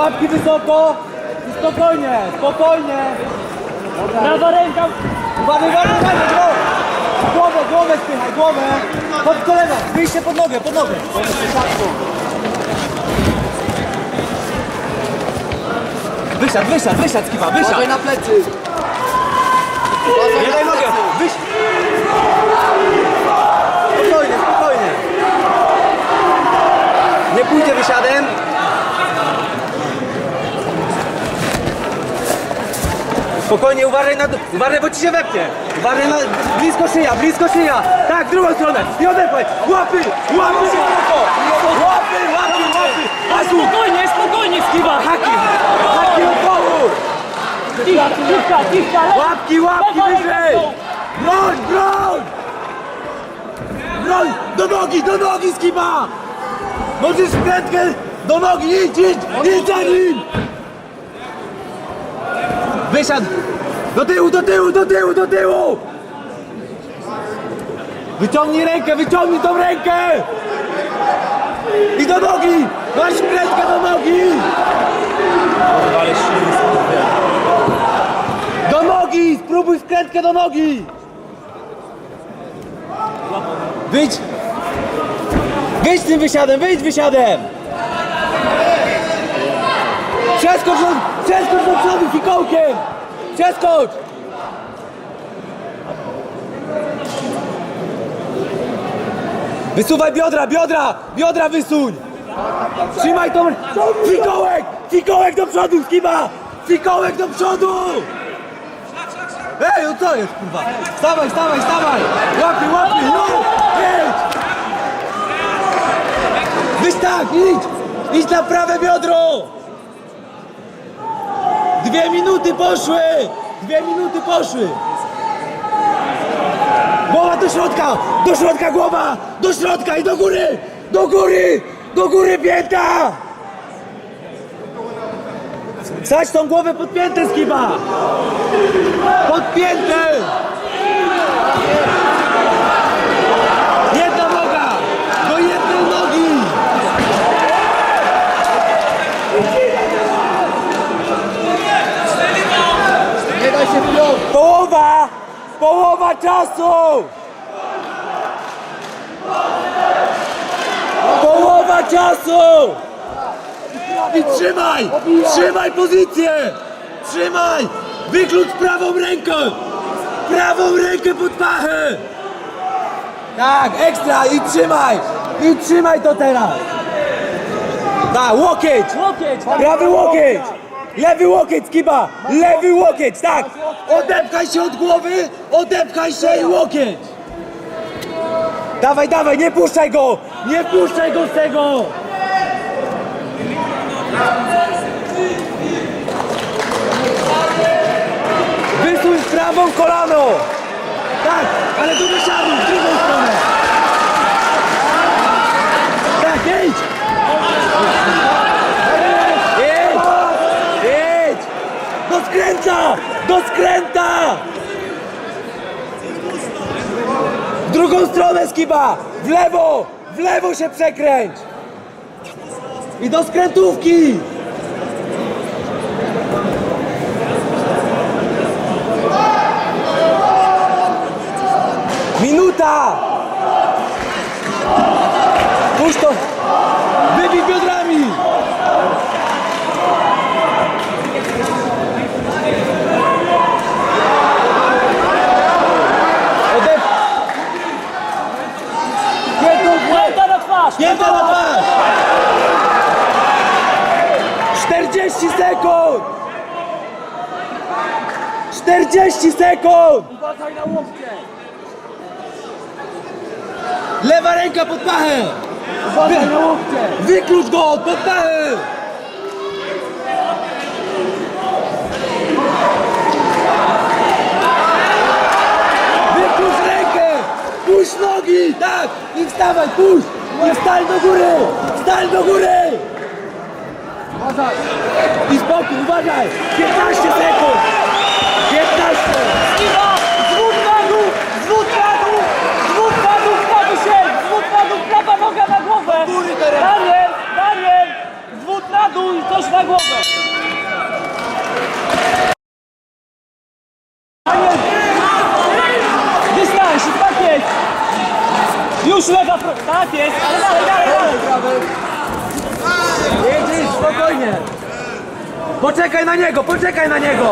Łapki wysoko i spokojnie, spokojnie. Prawa ręka. Uważaj, uważaj, uważaj, głowę. Głowę, spychaj, głowę. Pod kolana, wyjście pod nogę, pod nogę. Wysiadł, wysiadł, wysiadł, skipa, wysiadł. Uważaj na plecy. Nie daj nogę, wyś... Spokojnie, spokojnie. Nie pójdzie wysiadem. Spokojnie, uważaj na... Uważaj, bo ci się wepnie. Uważaj na... Blisko szyja, blisko szyja. Tak, w drugą stronę. I odepchaj. Łapy, łapy. Łapy, łapy, łapy. Hasu, Spokojnie, spokojnie, skiba. haki. Haki od dołu. Cicha, cicha, Łapki, łapki wyżej. dół. Broń, broń! Broń! Do nogi, do nogi, skiba! Możesz prędkę do nogi, idź, idź, idź za nim! Wysiadł! Do tyłu, do tyłu, do tyłu, do tyłu! Wyciągnij rękę, wyciągnij tą rękę! I do nogi! Masz prędkę do nogi! Do nogi! Spróbuj skrętkę do nogi! Wyjdź! Wyjdź tym wysiadem, wyjdź wysiadem! Przeskocz do, przeskocz do przodu fikołkiem! Przeskocz! Wysuwaj biodra, biodra! Biodra wysuń! Trzymaj tą... Fikołek! Fikołek do przodu, skiba! Fikołek do przodu! Ej, o co jest, kurwa? Stawaj, stawaj, stawaj! Łapie, łapie, no! Wyjdź tak, idź! Idź na prawe biodro! Dwie minuty poszły! Dwie minuty poszły! Głowa do środka! Do środka głowa! Do środka i do góry! Do góry! Do góry pięta! Stać tą głowę pod piętę, skiba! Podpięty! Jedna noga! Do jednej nogi! Nie daj się wpiąć. Połowa! Połowa czasu! Połowa czasu! I trzymaj! Trzymaj pozycję! Trzymaj! Wyklucz prawą ręką! Prawą rękę pod pachę! Tak, ekstra! I trzymaj! I trzymaj to teraz! Tak! Łokieć. Prawy łokieć! Lewy łokieć, skiba! Lewy łokieć, tak! Odepchaj się od głowy! Odepchaj się i łokieć! Dawaj, dawaj, nie puszczaj go! Nie puszczaj go z tego! Wysuń prawą kolano! Tak, ale do wysiadu, w drugą stronę! Tak, idź! Idź! Idź! Do skręta! Do skręta! W drugą W lewo! W lewo się przekręć! I do skrętówki! Minuta! Puść to! Wybij biodrami! Odep... Piętą w łeb! Pięta na twarz. Pięta na twarz! 40 sekund! 40 Uważaj na łokcie. Lewa ręka pod pachę! Uważaj na łokcie. Wyklucz go pod pachę! Wyklucz rękę! Puść nogi! Tak! I wstawaj, puść! I wstań do góry! Wstań do góry! I spokój, uważaj! 15 sekund! 15! Ostatni raz! Z dwóch nagów! Z dwóch nagów! Z dwóch nagów na dzisiaj! Z dwóch prawa noga na głowę! Daniel! Daniel! Z dwóch nagów i coś na głowę! Daniel! Tak jest! Już lewa... Tak jest! Ale dalej, dalej, dalej! Jedziesz, spokojnie! Poczekaj na niego, poczekaj na niego!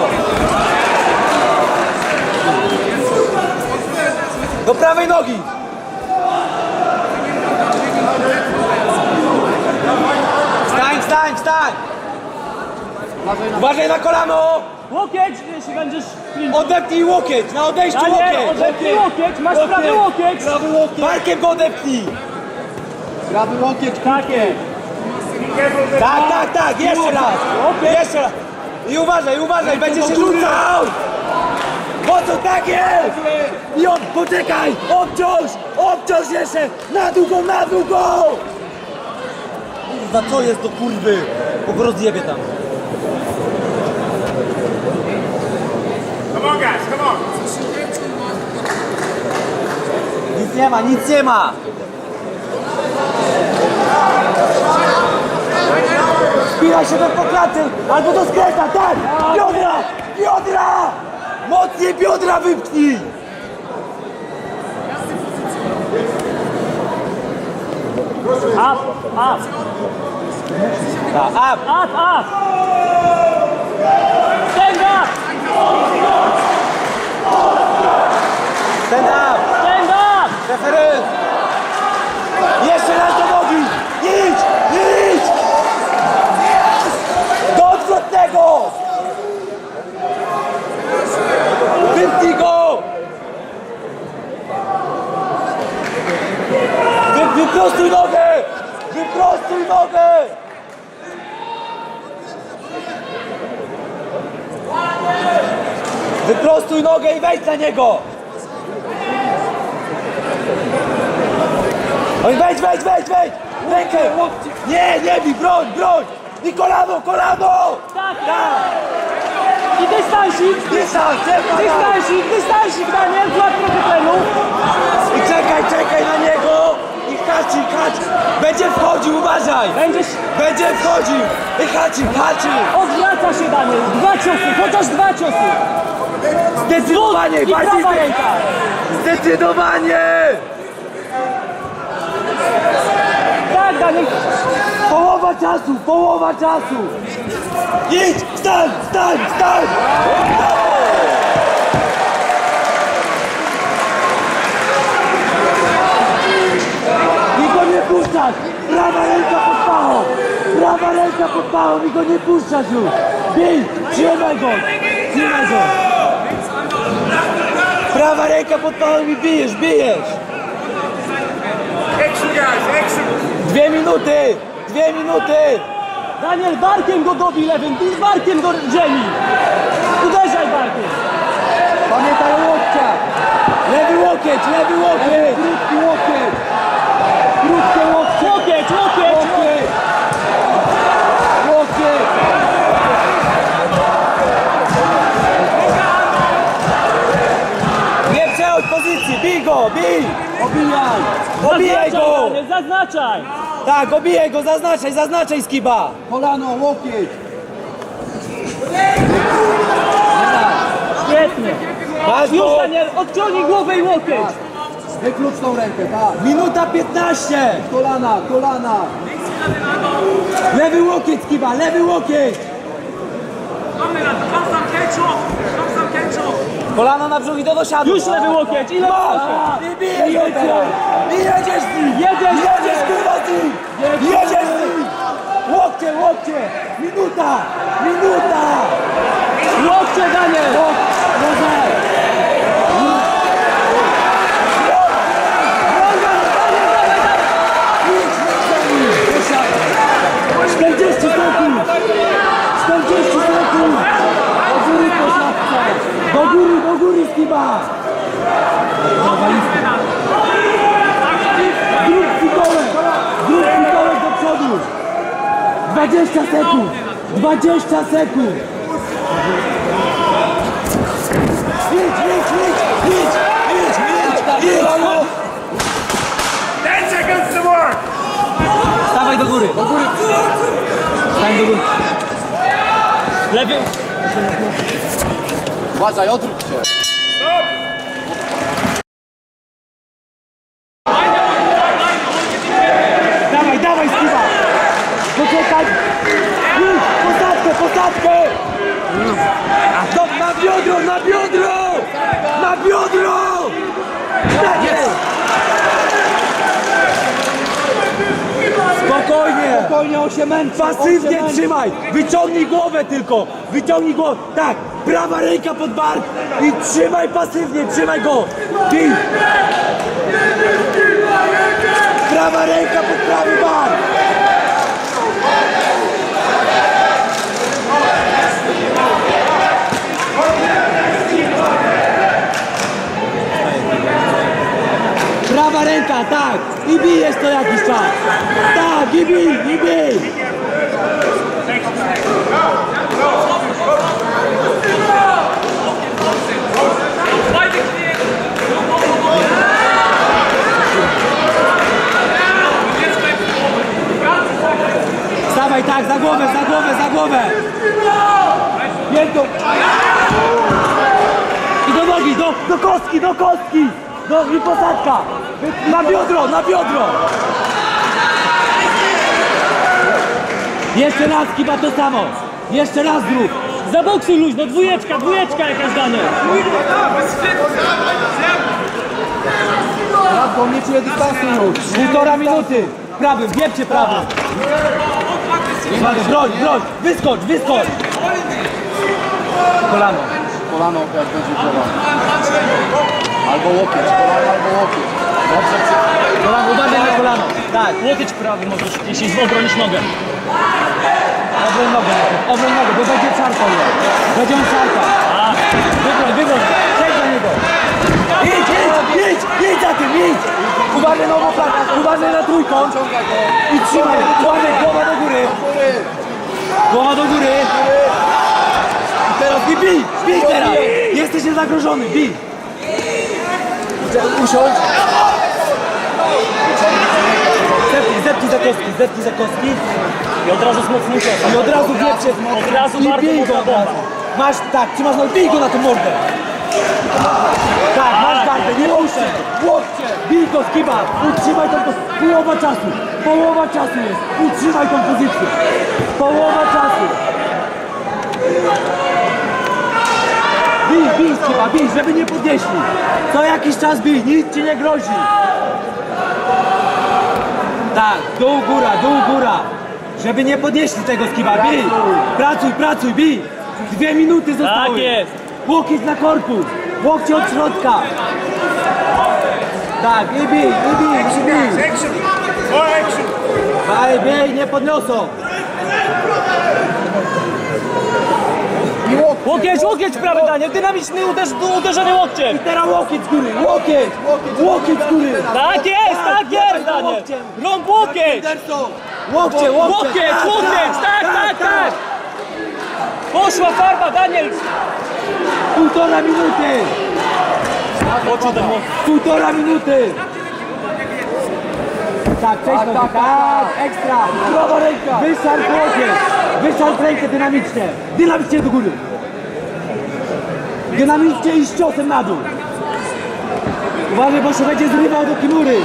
Do prawej nogi. Stań, stań, stań. Uważaj na kolano. Łokieć, jeśli będziesz... Odepnij łokieć, na odejściu Daniel, łokieć. odepnij łokieć, masz prawy łokieć. Prawy łokieć. Barkiem go odepnij. Prawy łokieć. Tak jest. Tak, tak, tak, jeszcze raz. Jeszcze raz. I uważaj, uważaj, będzie się rzucał. Mocno, tak jest. I on, poczekaj, obciąż, obciąż jeszcze. Na długo, na długo. Za co jest do kurwy? Bo go rozjebie tam. Come on, guys, come on. Nic nie ma, nic nie ma. Spinaj się do pokłaty, albo do skręta, tak! Biodra! Biodra! Mocniej biodra wypchnij! Up, up, Tak, up! up, up. Stand up, Stand up! stand up. Referent! Jeszcze raz do nogi! Idź! Idź! Do odwrotnego! Wypnij wyprostuj nogę! Wyprostuj nogę! Wyprostuj nogę i wejdź na niego! Oj, wejdź, wejdź, wejdź, wejdź! Rękę! Nie, nie bij, broń, broń! I kolano, kolano! Tak, tak. I dystansik. Dystans, czekaj! Dystansik, dystansik, Daniel, trochę tlenu. I czekaj, czekaj na niego! I haczy, hacz! Będzie wchodził, uważaj! Będziesz... Będzie wchodził! I haczy, haczy! Odwraca się Daniel. Dwa ciosy, chociaż dwa ciosy. Zdecydowanie, I bardziej prawa zde- ręka. Zdecydowanie! Tak, Daniel. Połowa czasu, połowa czasu! Idź, wstań, wstań, wstań! I go nie puszczać! Prawa ręka pod pachą! Prawa ręka pod pachą i go nie puszczać już! Bij! Trzymaj go! Trzymaj go! Prawa ręka pod pachą i bijesz, bijesz! Dwie minuty! Dwie minuty! Daniel, barkiem go dobij lewym, barkiem do ziemi. Uderzaj barkiem. Pamiętaj o łokciach. Lewy łokieć, lewy łokieć! Krótki łokieć. Krótkie łokcie. Łokieć, łokieć. Łokieć. Łokieć. Nie przechodź pozycji, bij go, bij! Obijaj. Obijaj Zaznaczaj, go! Daniel, zaznaczaj. Tak, obijaj go, zaznaczaj, zaznaczaj skiba! Kolano, łokieć. Świetnie. Masz Już! Daniel, odciągnij głowę i łokieć. Wyklucz tą rękę, tak. Minuta 15! Kolana, kolana. Lewy łokieć skiba, lewy łokieć! Kolana na brzuch i do dosiadu! Już lewy łokieć, ile Masz! łokieć? I bijesz jedziesz! Jedziesz, Nim! Jedziesz nim! Łokcie, łokcie! Minuta! Minuta! Łokcie, Daniel. Idź, 40 sekund! 40 sekund! Do góry posadzka! Do góry, do góry skiba! Zrób fikołek! Zrób fikołek do przodu! 20 sekund! 20 sekund! Idź, idź, idź, idź, idź, idź, idź! 10 seconds to work. Stawaj do góry! Do góry! Stań do góry! Lewy. Uważaj, odwróć się. Dawaj, dawaj, skiba! poczekaj! Idź, Posadkę, posadkę! No, na biodro, na biodro! Na biodro! Tak jest! Spokojnie! Spokojnie, on się męczy. on się Pasywnie męczy. trzymaj! Wyciągnij głowę tylko! Wyciągnij głowę! Tak! Prawa ręka pod bark i trzymaj pasywnie, trzymaj go! Bij! Prawa ręka pod prawy bark! Prawa ręka, tak! I bijesz to jakiś czas! Tak, i bij, i bij! Stawaj tak, za głowę, za głowę, za głowę! Piętą! I do nogi, do, do kostki, do kostki! Do, I posadka! Na biodro, na biodro! Jeszcze raz, kiba to samo! Jeszcze raz zrób! Za boksy luźno, dwójeczka, dwójeczka jakaś dane. Radko, nie czuję dystansu już. Półtora minuty! Prawym, wiepcie! Uwaga, broń, broń! Wyskocz, wyskocz! Kolano. Kolano jak będzie działa. Albo łokieć, kolano albo łokieć. Dobrze, Kolano, uważaj na kolano. Tak, Łokieć prawy możesz, jeśli obronisz nogę. obroń nogę, obroń nogę, bo będzie czarpał ją. Będzie on czarpał. Wybroń, wybroń, przejdź za niego. Idź, idź, idź, idź za tym, idź. Uważaj na omoplata, uważaj na trójkąt. I trzymaj, uważaj, głowa do góry. Głowa do góry. I teraz i bij, bij teraz. Jesteś niezagrożony, bij. Usiądź. Zepnij, zepnij za kostki, zepnij za kostki. i od razu wzmocnij cios. I od razu wie przed Od razu I bardzo bij go mocna od razu. Masz, tak, trzymasz nogę, bij go na tę mordę. Tak, masz gardę, nie ruszaj. Łokcie, bij go, skiba. Utrzymaj tą pozycję. Połowa czasu, połowa czasu jest. Utrzymaj tą pozycję. Połowa czasu. Bij, skiba, bij, żeby nie podnieśli. Co jakiś czas bij, nic ci nie grozi. Tak, dół, góra, dół, góra. Żeby nie podnieśli tego skiba, bij. Pracuj, pracuj, bij. Dwie minuty zostały. Tak jest. Łokieć na korpus. Łokcie od środka. Tak, i bij, i bij, i bij. Action. More action. Daj, bij, nie podniosą. I łokieć. Łokieć, łokieć prawy Daniel, dynamiczny uderz, uderzenie łokciem. I teraz łokieć z góry, łokieć. Łokieć z góry. Tak jest, tak jest Daniel. łokciem. Rąb łokieć. Łokcie. Łokieć, łokieć, tak, tak, tak. Poszła farba Daniel. Półtora minuty. Półtora minuty. Tak, przejdź Tak, nogi, tak, tak, ekstra. Prawa ręka. Wyszarp łokieć. Wyszarp rękę dynamicznie. Dynamicznie do góry. Dynamicznie i z ciosem na dół. Uważaj, bo się będzie zrywał do kimury.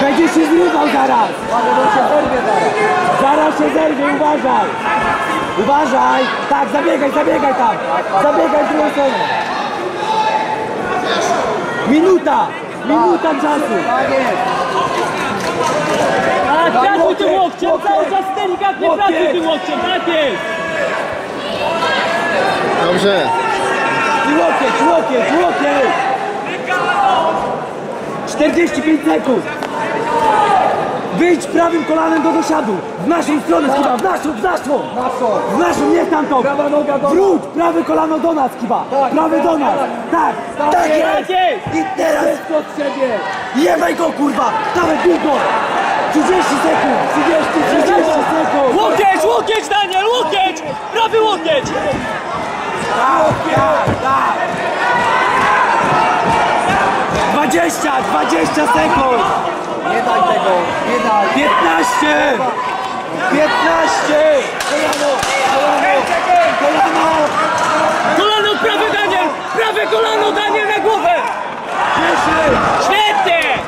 Będzie się zrywał zaraz. Uważaj, bo się zerwie zaraz. Zaraz się zerwie, uważaj. Uważaj. Tak, zabiegaj, zabiegaj tam. Zabiegaj w drugą stronę. Minuta. Minuta czasu. Tak jest. Tak, pracuj tym łokciem, cały czas delikatnie pracuj tym łokciem, tak jest. Dobrze. I łokieć, łokieć, łokieć. 45 sekund. Wyjdź prawym kolanem do dosiadu. W naszą stronę, Kiba, w naszą, w naszą. Naszą. W naszą, nie tamtą. Prawa noga do Wróć, prawe kolano do nas, Kiba. Tak, Prawy do nas. Tak, Tak. Tak jest. I teraz Wszystko od siebie. Jebaj go, kurwa. Dawaj, bij go. 30 sekund, 30, 30 sekund. Łokieć, łokieć Daniel, łokieć. Prawy łokieć. Tak. 20, 20 sekund. Nie daj tego. Nie daj. 15! 15! Kolano! Kolano! Kolano! Kolano prawe Daniel, prawe kolano Daniel na głowę. Schnitte!